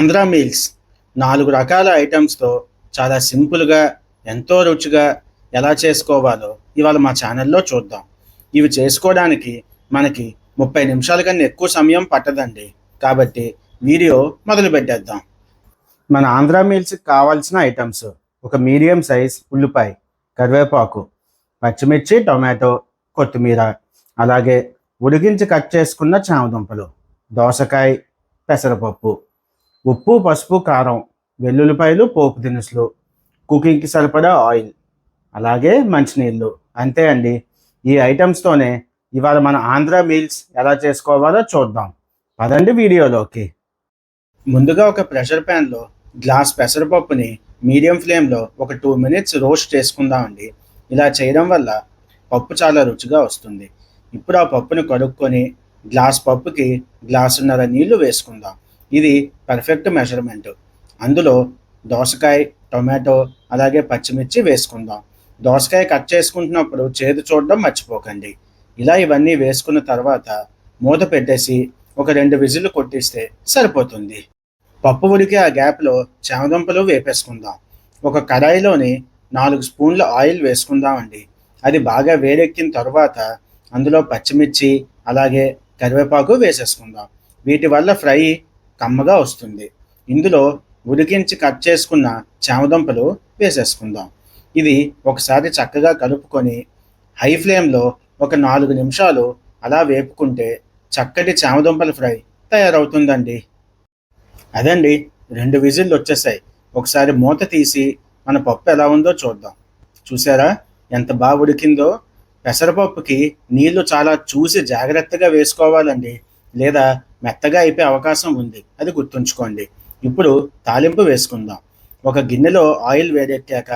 Andhra meals నాలుగు రకాల ఐటమ్స్తో చాలా సింపుల్గా ఎంతో రుచిగా ఎలా చేసుకోవాలో ఇవాళ మా ఛానల్లో చూద్దాం. ఇవి చేసుకోవడానికి మనకి ముప్పై నిమిషాల కన్నా ఎక్కువ సమయం పట్టదండి. కాబట్టి వీడియో మొదలు పెట్టేద్దాం. మన ఆంధ్ర మీల్స్కి కావాల్సిన ఐటమ్స్ ఒక మీడియం సైజ్ ఉల్లిపాయ కరివేపాకు పచ్చిమిర్చి టొమాటో కొత్తిమీర అలాగే ఉడికించి కట్ చేసుకున్న చామదుంపలు దోసకాయ పెసరపప్పు ఉప్పు పసుపు కారం వెల్లుల్లిపాయలు పోపు దినుసులు కుకింగ్కి సరిపడా ఆయిల్ అలాగే మంచినీళ్ళు. అంతే అండి. ఈ ఐటమ్స్తోనే ఇవాళ మన ఆంధ్ర మీల్స్ ఎలా చేసుకోవాలో చూద్దాం. పదండి వీడియోలోకి. ముందుగా ఒక ప్రెషర్ ప్యాన్లో గ్లాస్ పెసరపప్పుని మీడియం ఫ్లేమ్లో ఒక టూ మినిట్స్ రోస్ట్ చేసుకుందామండి ఇలా చేయడం వల్ల పప్పు చాలా రుచిగా వస్తుంది. ఇప్పుడు ఆ పప్పుని కడుక్కొని గ్లాస్ పప్పుకి గ్లాసున్నర నీళ్ళు వేసుకుందాం. ఇది పర్ఫెక్ట్ మెజర్మెంట్ అందులో దోసకాయ టొమాటో అలాగే పచ్చిమిర్చి వేసుకుందాం. దోసకాయ కట్ చేసుకుంటున్నప్పుడు చేదు చూడడం మర్చిపోకండి. ఇలా ఇవన్నీ వేసుకున్న తర్వాత మూత పెట్టేసి ఒక రెండు విజిల్లు కొట్టిస్తే సరిపోతుంది. పప్పు ఉడికి ఆ గ్యాప్లో చామదుంపలు వేపేసుకుందాం. ఒక కడాయిలోని నాలుగు స్పూన్ల ఆయిల్ వేసుకుందామండి. అది బాగా వేడెక్కిన తర్వాత అందులో పచ్చిమిర్చి అలాగే కరివేపాకు వేసేసుకుందాం. వీటి వల్ల ఫ్రై కమ్మగా వస్తుంది. ఇందులో ఉడికించి కట్ చేసుకున్న చామదుంపలు వేసేసుకుందాం. ఇది ఒకసారి చక్కగా కలుపుకొని హై ఫ్లేమ్లో ఒక నాలుగు నిమిషాలు అలా వేపుకుంటే చక్కటి చామదుంపల ఫ్రై తయారవుతుందండి. అదండి రెండు విజిల్లు వచ్చేసాయి. ఒకసారి మూత తీసి మన పప్పు ఎలా ఉందో చూద్దాం. చూసారా? ఎంత బాగా ఉడికిందో. పెసరపప్పుకి నీళ్ళు చాలా చూసి జాగ్రత్తగా వేసుకోవాలండి. లేదా మెత్తగా అయిపోయే అవకాశం ఉంది. అది గుర్తుంచుకోండి. ఇప్పుడు తాలింపు వేసుకుందాం. ఒక గిన్నెలో ఆయిల్ వేడెట్టాక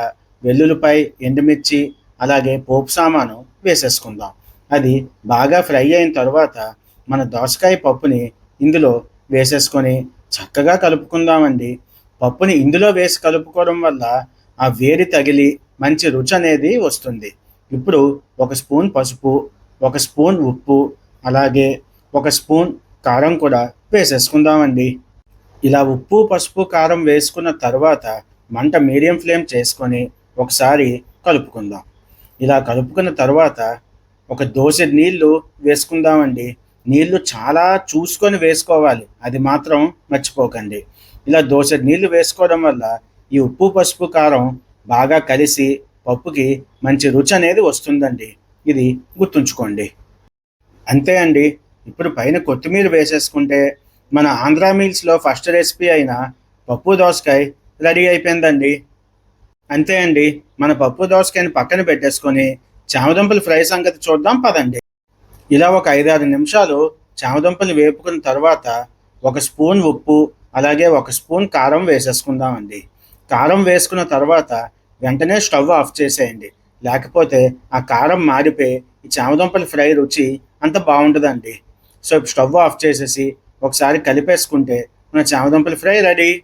వెల్లుల్లిపై ఎండుమిర్చి అలాగే పోపు సామాను వేసేసుకుందాం. అది బాగా ఫ్రై అయిన తర్వాత మన దోసకాయ పప్పుని ఇందులో వేసేసుకొని చక్కగా కలుపుకుందామండి. పప్పుని ఇందులో వేసి కలుపుకోవడం వల్ల ఆ వేడి తగిలి మంచి రుచి అనేది వస్తుంది. ఇప్పుడు ఒక స్పూన్ పసుపు ఒక స్పూన్ ఉప్పు అలాగే ఒక స్పూన్ కారం కూడా వేసేసుకుందామండి. ఇలా ఉప్పు పసుపు కారం వేసుకున్న తర్వాత మంట మీడియం ఫ్లేమ్ చేసుకొని ఒకసారి కలుపుకుందాం. ఇలా కలుపుకున్న తర్వాత ఒక దోశ నీళ్ళు వేసుకుందామండి. నీళ్ళు చాలా చూసుకొని వేసుకోవాలి. అది మాత్రం మర్చిపోకండి. ఇలా దోశ నీళ్ళు వేసుకోవడం వల్ల ఈ ఉప్పు పసుపు కారం బాగా కలిసి పప్పుకి మంచి రుచి అనేది వస్తుందండి. ఇది గుర్తుంచుకోండి. అంతే అండి. ఇప్పుడు పైన కొత్తిమీర వేసేసుకుంటే మన ఆంధ్ర మీల్స్లో ఫస్ట్ రెసిపీ అయిన పప్పు దోసకాయ రెడీ అయిపోయిందండి. అంతే అండి మన పప్పు దోసకాయని పక్కన పెట్టేసుకొని చామదుంపలు ఫ్రై సంగతి చూద్దాం పదండి. ఇలా ఒక ఐదారు నిమిషాలు చామదుంపలు వేపుకున్న తర్వాత ఒక స్పూన్ ఉప్పు అలాగే ఒక స్పూన్ కారం వేసేసుకుందామండి. కారం వేసుకున్న తర్వాత వెంటనే స్టవ్ ఆఫ్ చేసేయండి. లేకపోతే ఆ కారం మారిపోయి ఈ చామదుంపల ఫ్రై రుచి అంత బాగుంటుందండి సో స్టవ్ ఆఫ్ చేసేసి ఒకసారి కలిపేసుకుంటే మన చామదుంపల ఫ్రై రెడీ.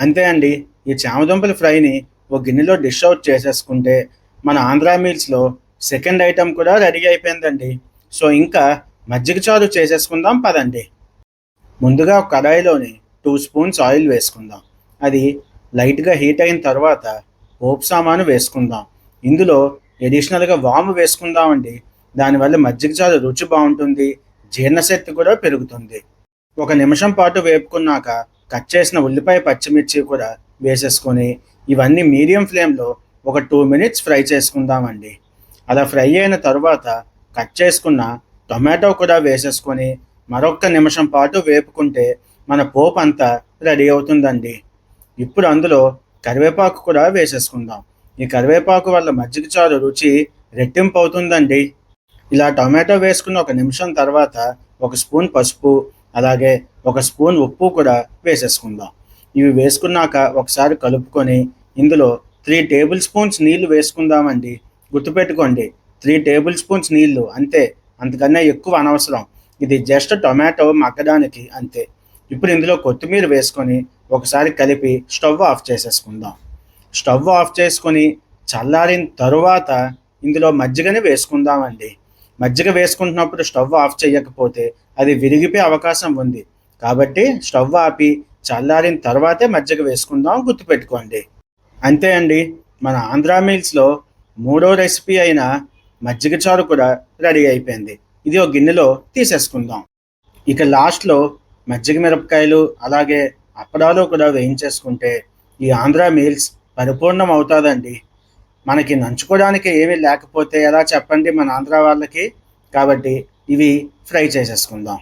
అంతే అండి ఈ చామదుంపల ఫ్రైని ఒక గిన్నెలో డిష్ అవుట్ చేసేసుకుంటే మన ఆంధ్రా మీల్స్లో సెకండ్ ఐటెం కూడా రెడీ అయిపోయిందండి. సో ఇంకా మజ్జిగ చారు చేసేసుకుందాం పదండి. ముందుగా ఒక కడాయిలోని టూ స్పూన్స్ ఆయిల్ వేసుకుందాం. అది లైట్గా హీట్ అయిన తర్వాత పోపు సామాను వేసుకుందాం. ఇందులో ఎడిషనల్గా వాము వేసుకుందామండి. దానివల్ల మజ్జిగ చారు రుచి బాగుంటుంది. జీర్ణశక్తి కూడా పెరుగుతుంది. ఒక నిమిషం పాటు వేపుకున్నాక కట్ చేసిన ఉల్లిపాయ పచ్చిమిర్చి కూడా వేసేసుకొని ఇవన్నీ మీడియం ఫ్లేమ్లో ఒక టూ మినిట్స్ ఫ్రై చేసుకుందామండి. అలా ఫ్రై అయిన తర్వాత కట్ చేసుకున్న టొమాటో కూడా వేసేసుకొని మరొక నిమిషం పాటు వేపుకుంటే మన పోపు అంతా రెడీ అవుతుందండి. ఇప్పుడు అందులో కరివేపాకు కూడా వేసేసుకుందాం. ఈ కరివేపాకు వల్ల మజ్జిగ చారు రుచి రెట్టింపు అవుతుందండి. ఇలా టొమాటో వేసుకున్న ఒక నిమిషం తర్వాత ఒక స్పూన్ పసుపు అలాగే ఒక స్పూన్ ఉప్పు కూడా వేసేసుకుందాం. ఇవి వేసుకున్నాక ఒకసారి కలుపుకొని ఇందులో త్రీ టేబుల్ స్పూన్స్ నీళ్ళు వేసుకుందామండి. గుర్తుపెట్టుకోండి త్రీ టేబుల్ స్పూన్స్ నీళ్ళు అంతే అంతకన్నా ఎక్కువ అనవసరం. ఇది జస్ట్ టొమాటో మగ్గడానికి అంతే. ఇప్పుడు ఇందులో కొత్తిమీర వేసుకొని ఒకసారి కలిపి స్టవ్ ఆఫ్ చేసేసుకుందాం. స్టవ్ ఆఫ్ చేసుకొని చల్లారిన తరువాత ఇందులో మజ్జిగని వేసుకుందామండి. మజ్జిగ వేసుకుంటున్నప్పుడు స్టవ్ ఆఫ్ చేయకపోతే అది విరిగిపోయే అవకాశం ఉంది. కాబట్టి స్టవ్ ఆపి చల్లారిన తర్వాతే మజ్జిగ వేసుకుందాం గుర్తుపెట్టుకోండి. అంతే అండి. మన ఆంధ్రా మీల్స్లో మూడో రెసిపీ అయిన మజ్జిగ చారు కూడా రెడీ అయిపోయింది. ఇది ఒక గిన్నెలో తీసేసుకుందాం. ఇక లాస్ట్లో మజ్జిగ మిరపకాయలు అలాగే అప్పడాలు కూడా వేయించేసుకుంటే ఈ ఆంధ్రా మీల్స్ పరిపూర్ణం అవుతుందండి. మనకి నంచుకోవడానికి ఏమీ లేకపోతే ఎలా చెప్పండి మన ఆంధ్ర వాళ్ళకి? కాబట్టి ఇవి ఫ్రై చేసేసుకుందాం.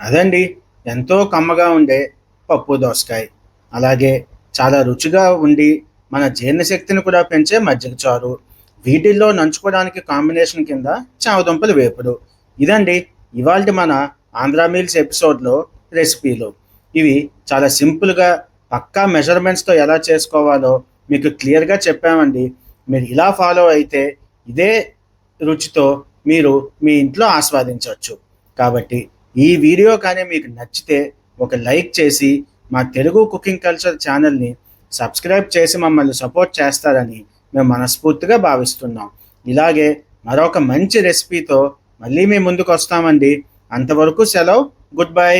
అదండి. ఎంతో కమ్మగా ఉండే పప్పు దోసకాయ. అలాగే చాలా రుచిగా ఉండి మన జీర్ణశక్తిని కూడా పెంచే మజ్జిగ చారు. వీటిల్లో నంచుకోవడానికి కాంబినేషన్ కింద చావదుంపలు వేపుడు. ఇదండి ఇవాళ మన ఆంధ్ర మీల్స్ ఎపిసోడ్లో రెసిపీలు. ఇవి చాలా సింపుల్గా పక్కా మెజర్మెంట్స్తో ఎలా చేసుకోవాలో మీకు క్లియర్గా చెప్పామండి. మీరు ఇలా ఫాలో అయితే ఇదే రుచితో మీరు మీ ఇంట్లో ఆస్వాదించవచ్చు. కాబట్టి ఈ వీడియో కానీ మీకు నచ్చితే ఒక లైక్ చేసి మా తెలుగు కుకింగ్ కల్చర్ ఛానల్ని సబ్స్క్రైబ్ చేసి మమ్మల్ని సపోర్ట్ చేస్తారని మేము మనస్ఫూర్తిగా భావిస్తున్నాం. ఇలాగే మరొక మంచి రెసిపీతో మళ్ళీ మీ ముందుకు వస్తామండి. అంతవరకు సెలవు. Good bye